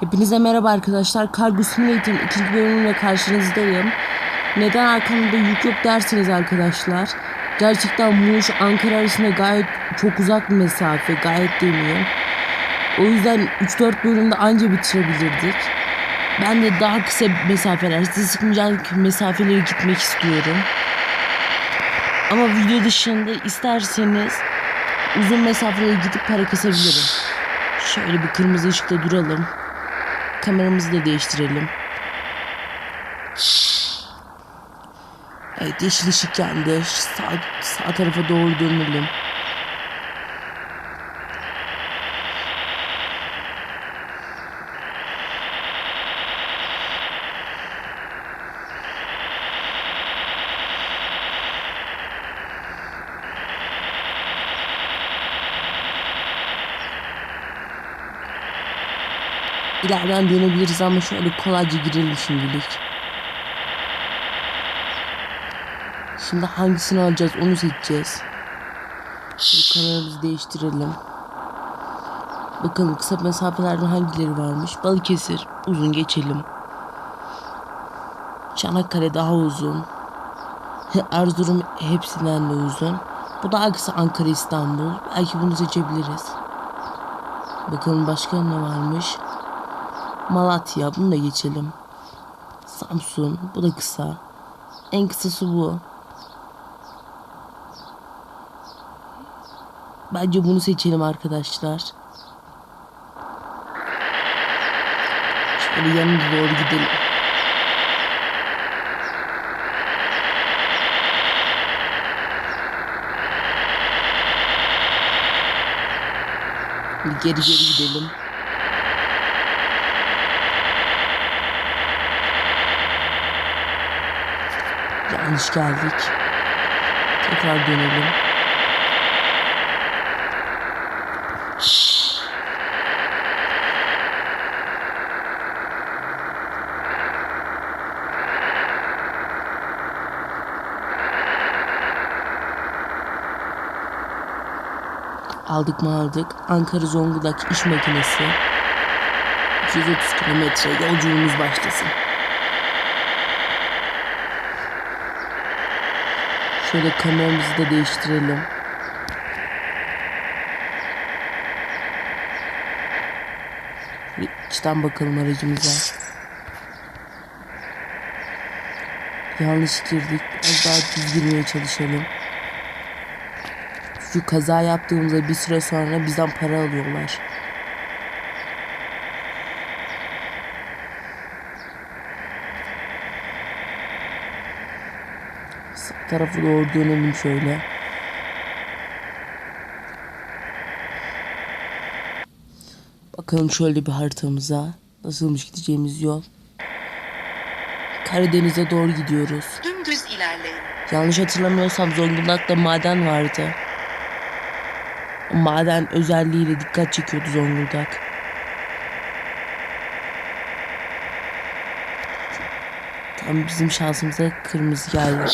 Hepinize merhaba arkadaşlar. Kargo Simulator ikinci bölümüyle karşınızdayım. Neden arkamda yük yok derseniz arkadaşlar. Gerçekten Muş Ankara arasında gayet çok uzak bir mesafe. Gayet demeyeyim. O yüzden 3-4 bölümde anca bitirebilirdik. Ben de daha kısa mesafeler, sizi sıkmayacak mesafeleri gitmek istiyorum. Ama video dışında isterseniz uzun mesafelere gidip para kasabilirim. Şöyle bir kırmızı ışıkta duralım. Kameramızı da değiştirelim. Evet yeşil ışık yandı. Sağ, sağ tarafa doğru dönelim. İleriden dönebiliriz ama şöyle kolayca girelim şimdilik. Şimdi hangisini alacağız onu seçeceğiz. Şimdi kameramızı değiştirelim. Bakalım kısa mesafelerde hangileri varmış. Balıkesir uzun geçelim. Çanakkale daha uzun. Erzurum hepsinden de uzun. Bu daha kısa Ankara İstanbul. Belki bunu seçebiliriz. Bakalım başka ne varmış. Malatya bunu da geçelim. Samsun bu da kısa. En kısası bu. Bence bunu seçelim arkadaşlar. Şöyle yanına doğru gidelim. Geri geri gidelim. Yanlış geldik. Tekrar dönelim. Aldık mı aldık. Ankara Zonguldak iş makinesi. 230 kilometre yolculuğumuz başlasın. Şöyle kameramızı da değiştirelim. Bir içten bakalım aracımıza. Yanlış girdik. Biraz daha düz girmeye çalışalım. Şu kaza yaptığımızda bir süre sonra bizden para alıyorlar. Sağ tarafı doğru dönelim şöyle. Bakalım şöyle bir haritamıza. Nasılmış gideceğimiz yol. Karadeniz'e doğru gidiyoruz. Dümdüz ilerleyin. Yanlış hatırlamıyorsam Zonguldak'ta maden vardı. O Maden özelliğiyle dikkat çekiyordu Zonguldak. Tam bizim şansımıza kırmızı geldi.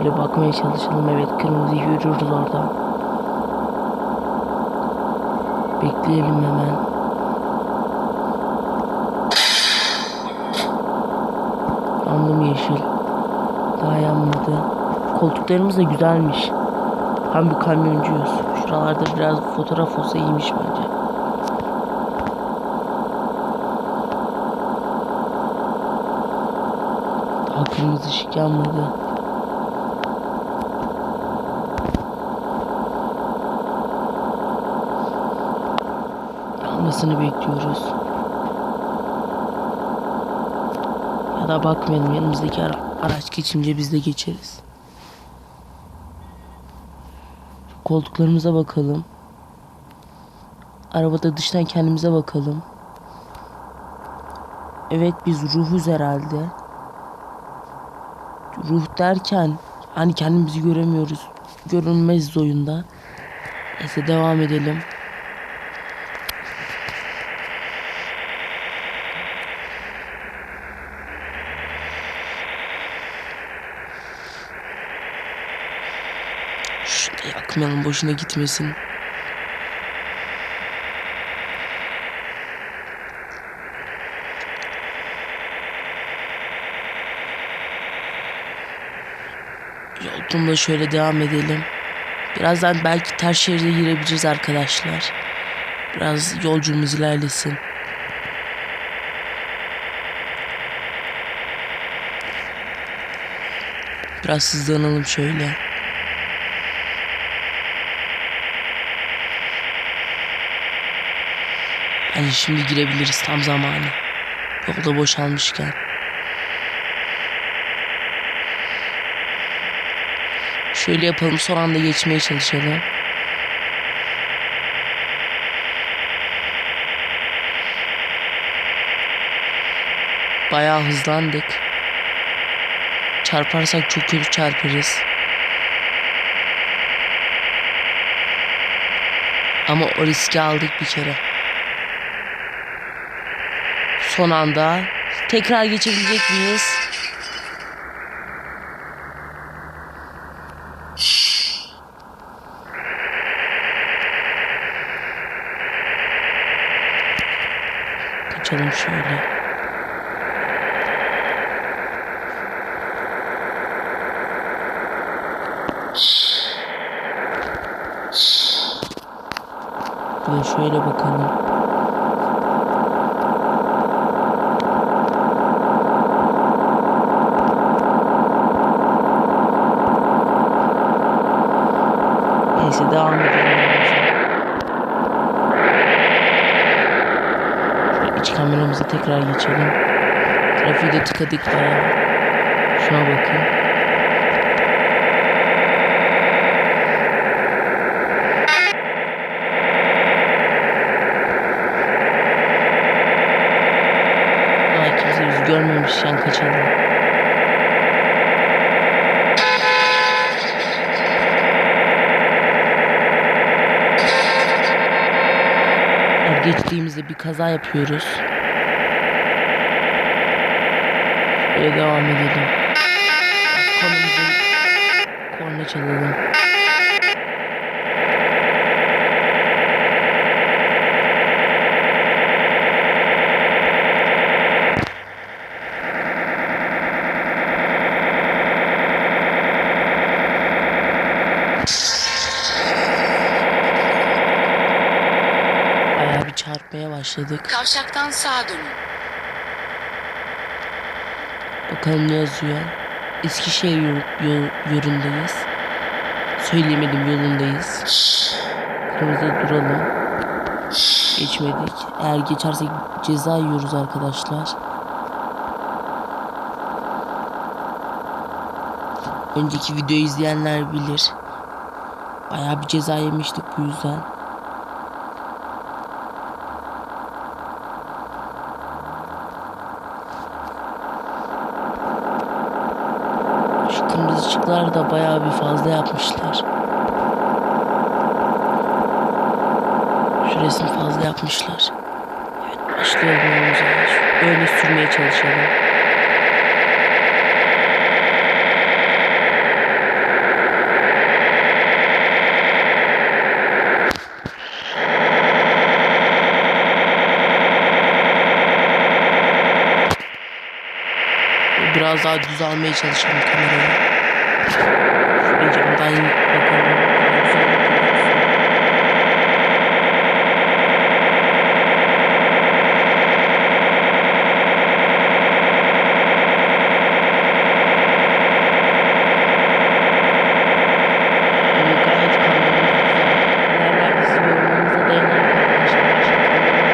Şöyle bakmaya çalışalım. Evet kırmızıyı görüyoruz orada. Bekleyelim hemen. Yandım yeşil. Daha yanmadı. Koltuklarımız da güzelmiş. Tam bir kamyoncuyuz. Şuralarda biraz fotoğraf olsa iyiymiş bence. Daha kırmızı ışık yanmadı. Yanmasını bekliyoruz. Ya da bakmayalım yanımızdaki ara- araç geçince biz de geçeriz. Koltuklarımıza bakalım. Arabada dıştan kendimize bakalım. Evet biz ruhuz herhalde. Ruh derken hani kendimizi göremiyoruz. Görünmez oyunda. Neyse devam edelim. çalışmayalım boşuna gitmesin. Yolculuğumda şöyle devam edelim. Birazdan belki ters şeride girebiliriz arkadaşlar. Biraz yolcumuz ilerlesin. Biraz hızlanalım şöyle. Hani şimdi girebiliriz tam zamanı. Yolda boşalmışken. Şöyle yapalım son anda geçmeye çalışalım. Bayağı hızlandık. Çarparsak çok kötü çarparız. Ama o riski aldık bir kere. Son anda tekrar geçebilecek miyiz? Kaçalım şöyle. Şöyle bakalım. Neyse devam edelim. Şöyle kameramıza tekrar geçelim. Trafiği de tıkadık bayağı. Şuna bakın. Daha kimse yüz görmemişken kaçalım. Her geçtiğimizde bir kaza yapıyoruz. Şöyle devam edelim. Konumuzu korna çalalım. Bayağı bir çarpmaya başladık. Kavşaktan sağa dönün. Bakalım ne yazıyor. Eskişehir yol, yol, yolundayız. Söyleyemedim yolundayız. Kırmızıda duralım. Geçmedik. Eğer geçersek ceza yiyoruz arkadaşlar. Önceki videoyu izleyenler bilir. Bayağı bir ceza yemiştik bu yüzden. Şu kırmızı ışıklar da bayağı bir fazla yapmışlar. Şu resim fazla yapmışlar. Evet başlayalım yolumuza. Öyle sürmeye çalışalım. Biraz daha düz almaya çalışalım kamerayı. Şöyle camdan bakalım. Güzel gözüksün. Böyle gayet kameramız güzel. Yerler bizi yorumlarınıza dayanarak arkadaşlar. Teşekkür ederim.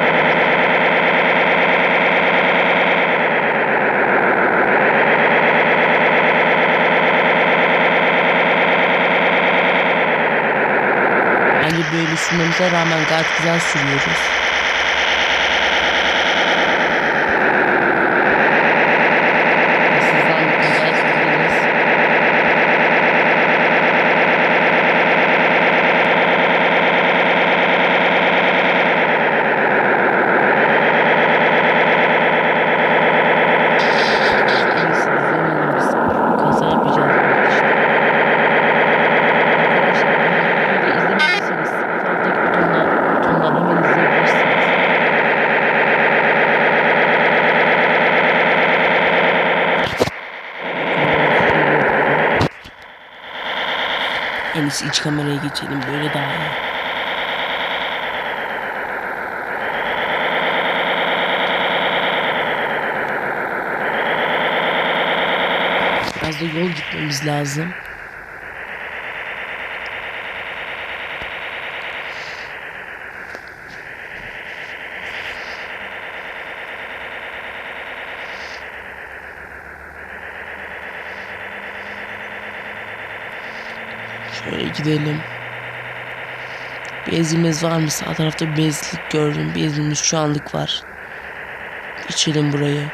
Sürmemize rağmen gayet güzel sürüyoruz. Sizden bir kaza yapabiliriz. Neyse izlemeyelim biz. Kaza yapacağız bak işte. Arkadaşlar eğer videoyu izlemediyseniz alttaki butonlar, butondan hemen izleyebilirsiniz. İyisi iç kameraya geçelim. Böyle daha iyi. Biraz da yol gitmemiz lazım. Şöyle gidelim. Benzimiz var mı? Sağ tarafta bir benzinlik gördüm. Benzimiz şu anlık var. İçelim burayı.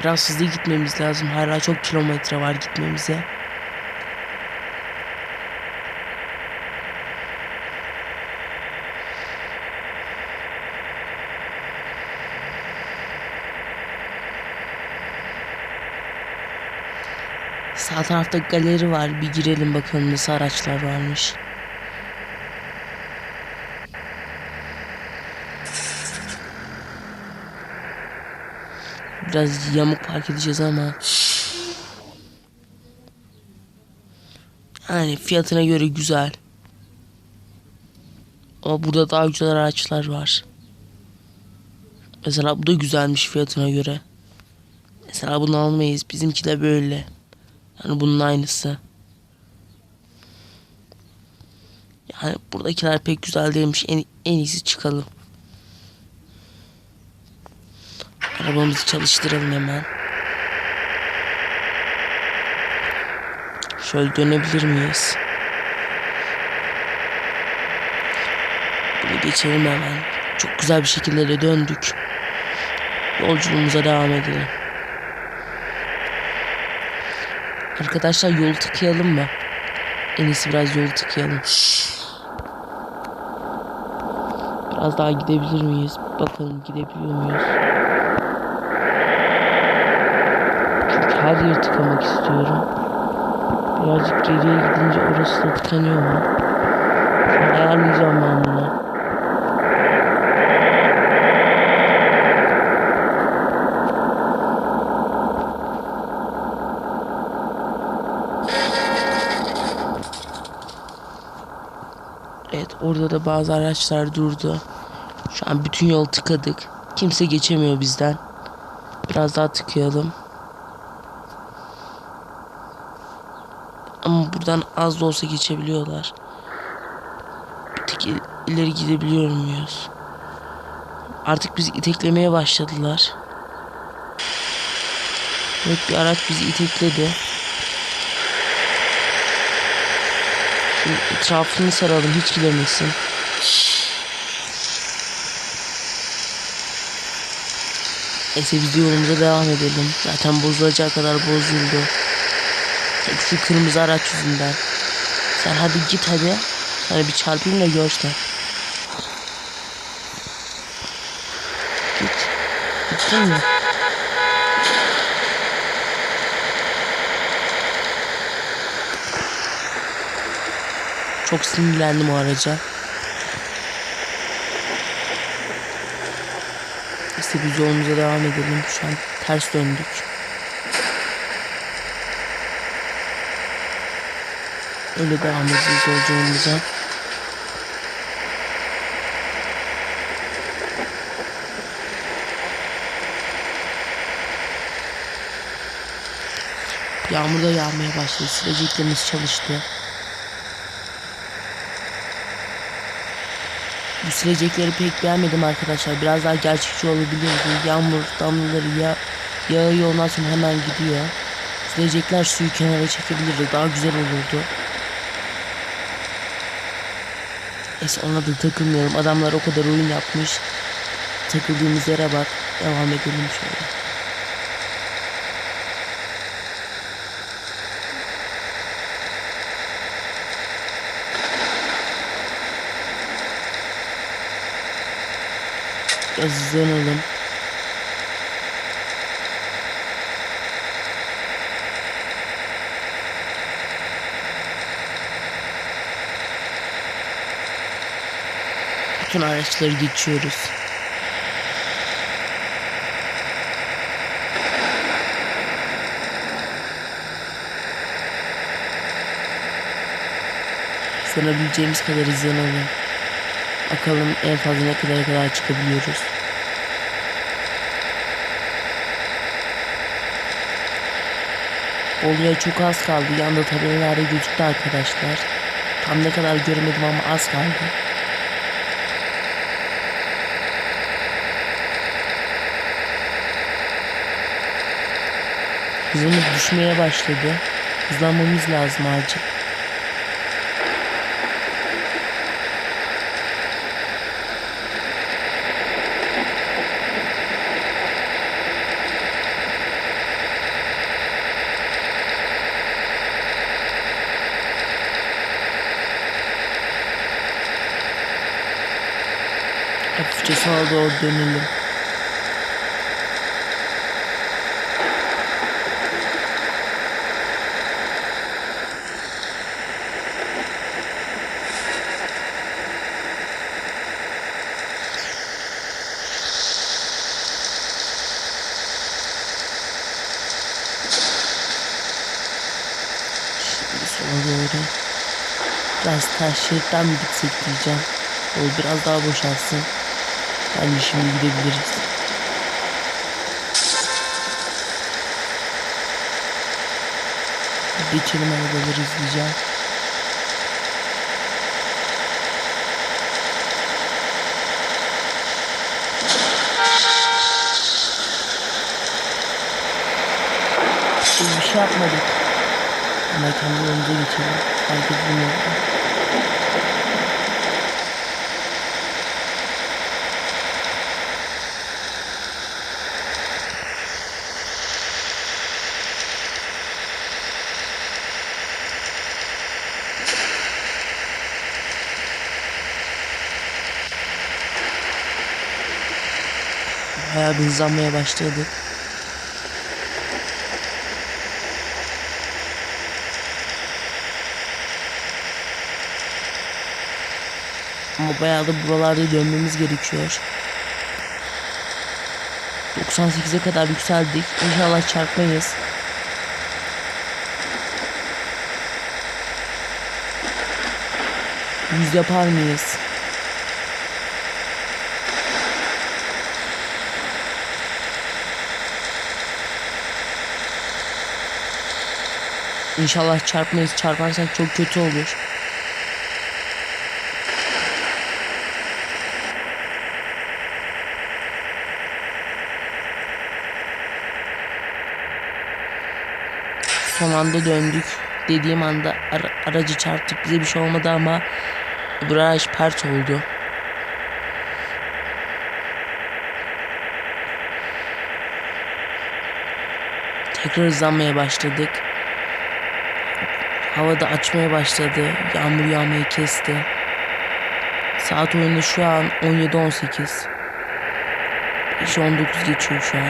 Biraz hızlı gitmemiz lazım. Hala çok kilometre var gitmemize. Sağ tarafta galeri var. Bir girelim bakalım nasıl araçlar varmış. Biraz yamuk park edeceğiz ama. Yani fiyatına göre güzel. Ama burada daha güzel araçlar var. Mesela bu da güzelmiş fiyatına göre. Mesela bunu almayız. Bizimki de böyle. Yani bunun aynısı. Yani buradakiler pek güzel değilmiş. En, en iyisi çıkalım. Arabamızı çalıştıralım hemen. Şöyle dönebilir miyiz? Bunu geçelim hemen. Çok güzel bir şekilde de döndük. Yolculuğumuza devam edelim. Arkadaşlar yolu tıkayalım mı? En iyisi biraz yolu tıkayalım. Biraz daha gidebilir miyiz? Bakalım gidebiliyor muyuz? Çünkü her yeri tıkamak istiyorum. Birazcık geriye gidince orası da tıkanıyor mu? Ayarlayacağım ben bunu. Evet orada da bazı araçlar durdu. Şu an bütün yol tıkadık. Kimse geçemiyor bizden. Biraz daha tıkayalım. Ama buradan az da olsa geçebiliyorlar. Bir tek il- ileri gidebiliyor muyuz? Artık bizi iteklemeye başladılar. Evet bir araç bizi itekledi. Şimdi etrafını saralım hiç gidemesin. Neyse biz yolumuza devam edelim. Zaten bozulacağı kadar bozuldu. Tek şu kırmızı araç yüzünden. Sen hadi git hadi. Sana bir çarpayım da görsen. Git. Gittin? Çok sinirlendim o araca. İşte biz yolumuza devam edelim. Şu an ters döndük. Öyle devam edeceğiz yolculuğumuza. Yağmur da yağmaya başladı. Sileceklerimiz çalıştı. Bu silecekleri pek beğenmedim arkadaşlar. Biraz daha gerçekçi olabilirdi. Yağmur damlaları ya yağıyor ondan sonra hemen gidiyor. Silecekler suyu kenara çekebilirdi. Daha güzel olurdu. Neyse ona da takılmıyorum. Adamlar o kadar oyun yapmış. Takıldığımız yere bak. Devam edelim şöyle. hızlanalım. Bütün araçları geçiyoruz. Sanabileceğimiz kadar hızlanalım. Bakalım en fazla ne kadar kadar çıkabiliyoruz. Oluyor çok az kaldı. Yanda tabelalarda gözüktü arkadaşlar. Tam ne kadar göremedim ama az kaldı. Hızımız düşmeye başladı. Hızlanmamız lazım acil. Sola doğru dönelim. Doğru. Biraz ters şeritten mi gitsek diyeceğim. Biraz daha boşalsın. Bence şimdi gidebiliriz. Geçelim arabaları hızlıca. Biz bir şey yapmadık. Ama kendi yolumuza geçelim. Herkes bilmiyor. Bayağı bir hızlanmaya başladık. Ama bayağı da buralarda dönmemiz gerekiyor. 98'e kadar yükseldik. İnşallah çarpmayız. Yüz yapar mıyız? İnşallah çarpmayız. Çarparsak çok kötü olur. Son anda döndük. Dediğim anda ara- aracı çarptık. Bize bir şey olmadı ama öbür araç pert oldu. Tekrar hızlanmaya başladık. Havada açmaya başladı. Yağmur yağmayı kesti. Saat oyunda şu an 17.18. 5.19 geçiyor şu an.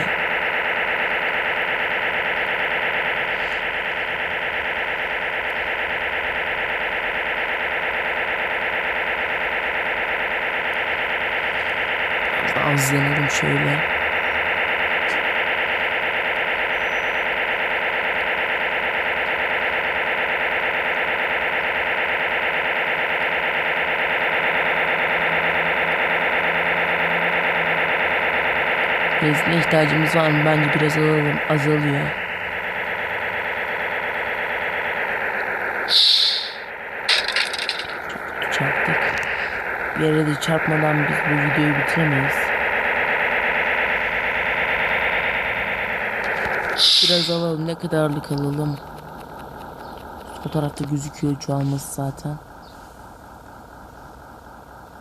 Biraz daha hızlanalım şöyle. Benzine ihtiyacımız var mı? Bence biraz alalım. Azalıyor. Çok çarptık. Yere de çarpmadan biz bu videoyu bitiremeyiz. Biraz alalım. Ne kadarlık alalım? O tarafta gözüküyor çoğalması zaten.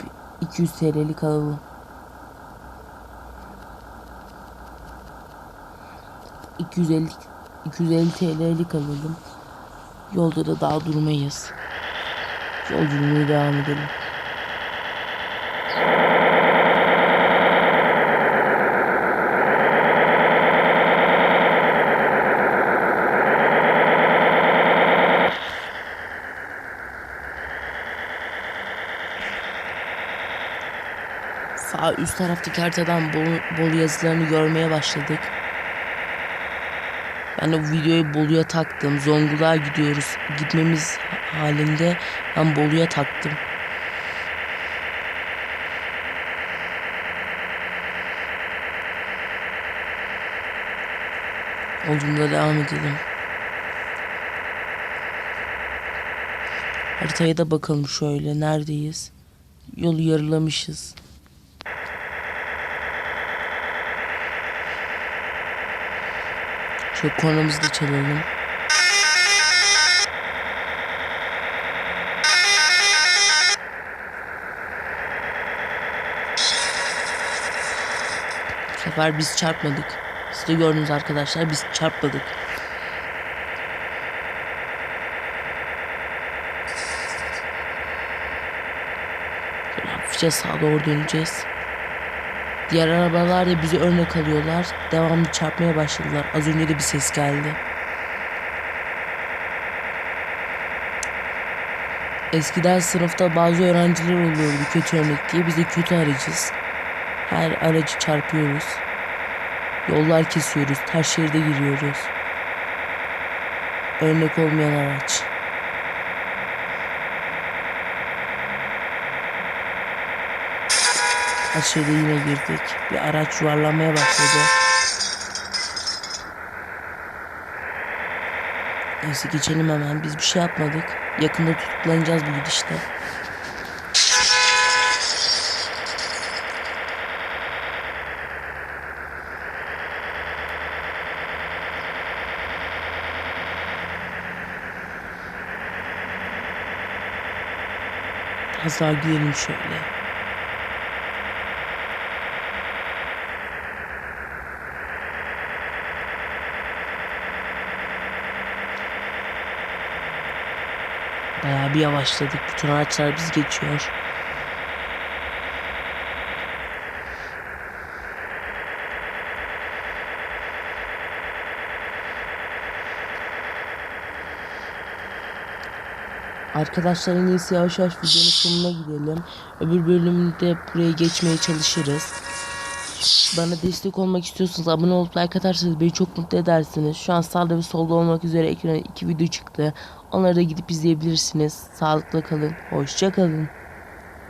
Bir 200 TL'lik alalım. 250 250 TL'lik alalım. Yolda da daha durmayız. Yolculuğuna devam edelim. Sağ üst taraftaki haritadan Bolu, Bolu yazılarını görmeye başladık. Ben de bu videoyu Bolu'ya taktım. Zonguldak'a gidiyoruz. Gitmemiz halinde Ben Bolu'ya taktım. Olduğunda devam edelim. Haritaya da bakalım şöyle. Neredeyiz? Yolu yarılamışız. Şöyle kornamızı da çalalım. Bu sefer biz çarpmadık. Siz de gördünüz arkadaşlar biz çarpmadık. Şöyle hafifçe sağa doğru döneceğiz. Diğer arabalar da bizi örnek alıyorlar. Devamlı çarpmaya başladılar. Az önce de bir ses geldi. Eskiden sınıfta bazı öğrenciler oluyordu kötü örnek diye. Biz de kötü aracız. Her aracı çarpıyoruz. Yollar kesiyoruz. Taş şeride giriyoruz. Örnek olmayan araç. Şeride yine girdik. Bir araç yuvarlanmaya başladı. Neyse geçelim hemen. Biz bir şey yapmadık. Yakında tutuklanacağız bu gidişte. Biraz daha gidelim şöyle. Bayağı bir yavaşladık. Bütün araçlar biz geçiyor. Arkadaşlar en iyisi yavaş yavaş videonun sonuna gidelim. Öbür bölümde buraya geçmeye çalışırız. Bana destek olmak istiyorsanız abone olup like atarsanız beni çok mutlu edersiniz. Şu an sağda ve solda olmak üzere ekrana iki video çıktı. Onları da gidip izleyebilirsiniz. Sağlıkla kalın. Hoşça kalın.